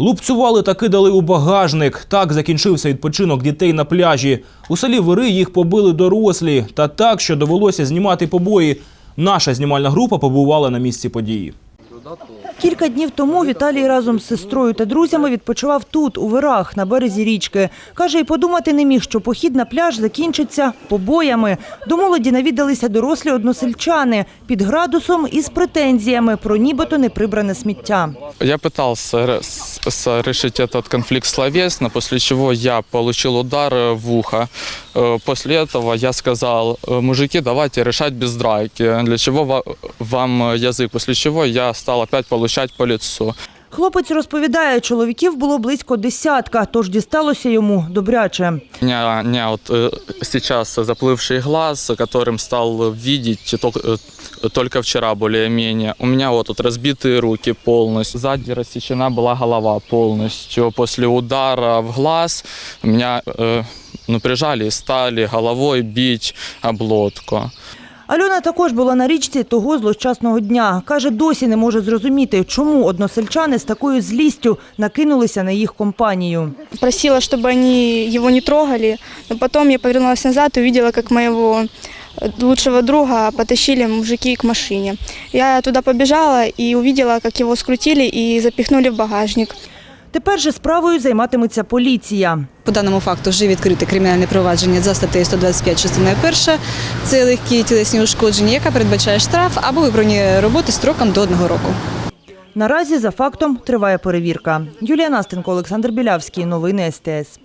Лупцювали та кидали у багажник. Так закінчився відпочинок дітей на пляжі. У селі Вири їх побили дорослі. Та так, що довелося знімати побої. Наша знімальна група побувала на місці події Кілька днів тому Віталій разом з сестрою та друзями відпочивав тут, у Вирах, на березі річки. Каже, і подумати не міг, що похід на пляж закінчиться побоями. До молоді навідалися дорослі односельчани під градусом і з претензіями про нібито неприбране сміття. Я пытался ре- с- с- решить этот конфликт словесно, после чего я получил удар э, в ухо. Э, После этого я сказал, «Э, мужики, давайте решать без драки, для чего ва- вам э, язык, после чего я стал опять получать по лицу. Хлопець розповідає, чоловіків було близько десятка, тож дісталося йому добряче. У меня, у меня вот э, сейчас заплывший глаз, которым стал видеть только, э, только вчера более-менее. У меня вот тут разбитые руки полностью. Сзади рассечена была голова полностью. После удара в глаз меня э, ну, прижали и стали головой бить об лодку. Альона також була на річці того злощасного дня. Каже, досі не може зрозуміти, чому односельчани з такою злістю накинулися на їх компанію. просила, чтобы они его не трогали. Но потом я повернулась назад и увидела, как моего лучшего друга потащили мужики к машине. Я туда побежала и увидела, как его скрутили и запихнули в багажник. Тепер же справою займатиметься поліція. По даному факту вже відкрите кримінальне провадження за статтею 125 частиною 1. Це легкі тілесні ушкодження, яка передбачає штраф або вибрані роботи строком до одного року. Наразі за фактом триває перевірка. Юлія Настенко, Олександр Білявський. Новини СТС.